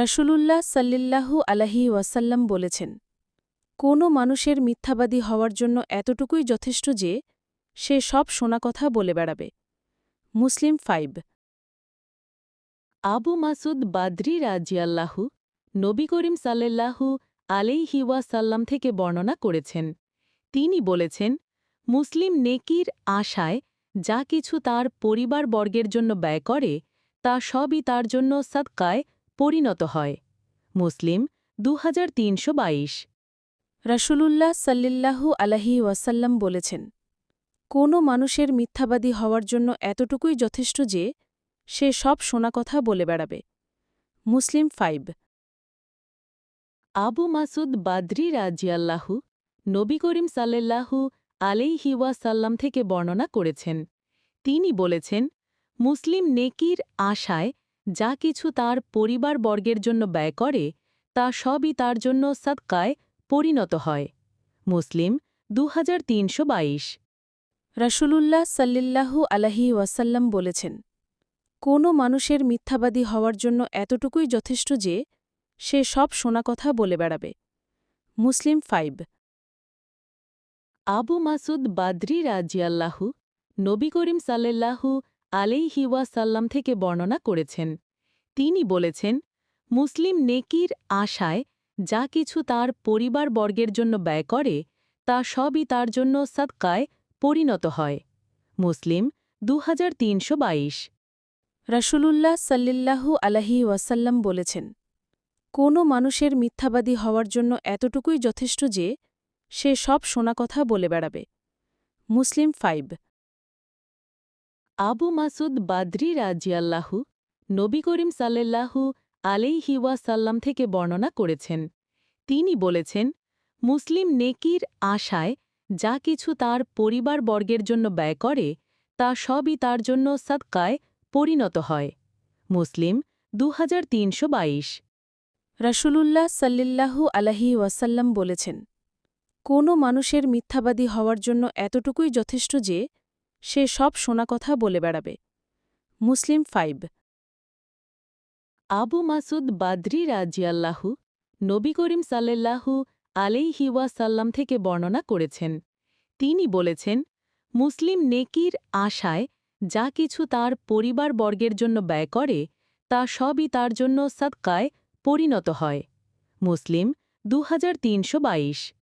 রাসূলুল্লাহ সাল্লিল্লাহু আলাহি ওয়াসাল্লাম বলেছেন, কোনো মানুষের মিথ্যাবাদী হওয়ার জন্য এতটুকুই যথেষ্ট যে সে সব শোনা কথা বলে বেড়াবে। মুসলিম ফাইব আবু মাসুদ বাদ্রি রাজিয়াল্লাহু নবী করিম সাল্লাল্লাহু আলাইহি ওয়াসাল্লাম থেকে বর্ণনা করেছেন। তিনি বলেছেন, মুসলিম নেকির আশায় যা কিছু তার পরিবারবর্গের জন্য ব্যয় করে, তা সবই তার জন্য সৎকায় পরিণত হয়। মুসলিম দু রাসূলুল্লাহ সাল্লিল্লাহু আলাহি ওয়াসাল্লাম বলেছেন কোনো মানুষের মিথ্যাবাদী হওয়ার জন্য এতটুকুই যথেষ্ট যে সে সব শোনা কথা বলে বেড়াবে। মুসলিম ফাইভ। আবু মাসুদ বাদ্রি রাজিয়াল্লাহু নবী করিম সাল্লাল্লাহু আলাইহি ওয়াসাল্লাম থেকে বর্ণনা করেছেন। তিনি বলেছেন মুসলিম নেকির আশায় যা কিছু তার পরিবারবর্গের জন্য ব্যয় করে তা সবই তার জন্য সৎকায় পরিণত হয়। মুসলিম দু হাজার তিনশো বাইশ। রাসূলুল্লাহ সাল্লিল্লাহু আলাহি ওয়াসাল্লাম বলেছেন কোনো মানুষের মিথ্যাবাদী হওয়ার জন্য এতটুকুই যথেষ্ট যে সে সব শোনা কথা বলে বেড়াবে। মুসলিম ফাইভ। আবু মাসুদ বাদ্রি রাজিয়াল্লাহু নবী করিম সাল্লাল্লাহু আলাইহি ওয়াসাল্লাম থেকে বর্ণনা করেছেন। তিনি বলেছেন, মুসলিম নেকির আশায় যা কিছু তার পরিবারবর্গের জন্য ব্যয় করে, তা সবই তার জন্য সৎকায় পরিণত হয়। মুসলিম দু রাসূলুল্লাহ সাল্লিল্লাহু আলাহি ওয়াসাল্লাম বলেছেন, কোনো মানুষের মিথ্যাবাদী হওয়ার জন্য এতটুকুই যথেষ্ট যে, সে সব শোনা কথা বলে বেড়াবে। মুসলিম ফাইভ আবু মাসুদ বাদ্রি রাজিয়াল্লাহু নবী করিম সাল্লাল্লাহু আলাইহি ওয়াসাল্লাম থেকে বর্ণনা করেছেন। তিনি বলেছেন, মুসলিম নেকির আশায় যা কিছু তার পরিবারবর্গের জন্য ব্যয় করে, তা সবই তার জন্য সৎকায় পরিণত হয়। মুসলিম, দুহাজার তিনশো বাইশ। রাসূলুল্লাহ সাল্লিল্লাহু আলাহি ওয়াসাল্লাম বলেছেন কোনো মানুষের মিথ্যাবাদী হওয়ার জন্য এতটুকুই যথেষ্ট যে সে সব শোনা কথা বলে বেড়াবে মুসলিম ফাইভ আবু মাসুদ বাদ্রি রাজিয়াল্লাহু নবী করিম সাল্লাল্লাহু আলাইহি ওয়াসাল্লাম থেকে বর্ণনা করেছেন তিনি বলেছেন মুসলিম নেকির আশায় যা কিছু তার পরিবারবর্গের জন্য ব্যয় করে তা সবই তার জন্য সৎকায় পরিণত মুসলিম রাসূলুল্লাহ সাল্লিল্লাহু আলাহি ওয়াসাল্লাম বলেছেন, কোনো মানুষের মিথ্যাবাদী হওয়ার জন্য এতটুকুই যথেষ্ট যে সে সব শোনা কথা বলে বেড়াবে। মুসলিম ফাইভ। আবু মাসুদ বাদ্রি রাজিয়াল্লাহু নবী করিম সাল্লাল্লাহু আলাইহি ওয়াসাল্লাম থেকে বর্ণনা করেছেন। তিনি বলেছেন, মুসলিম নেকির আশায় যা কিছু তার পরিবারবর্গের জন্য ব্যয় করে, তা সবই তার জন্য সৎকায় পরিণত হয়। মুসলিম দু হাজার তিনশো বাইশ।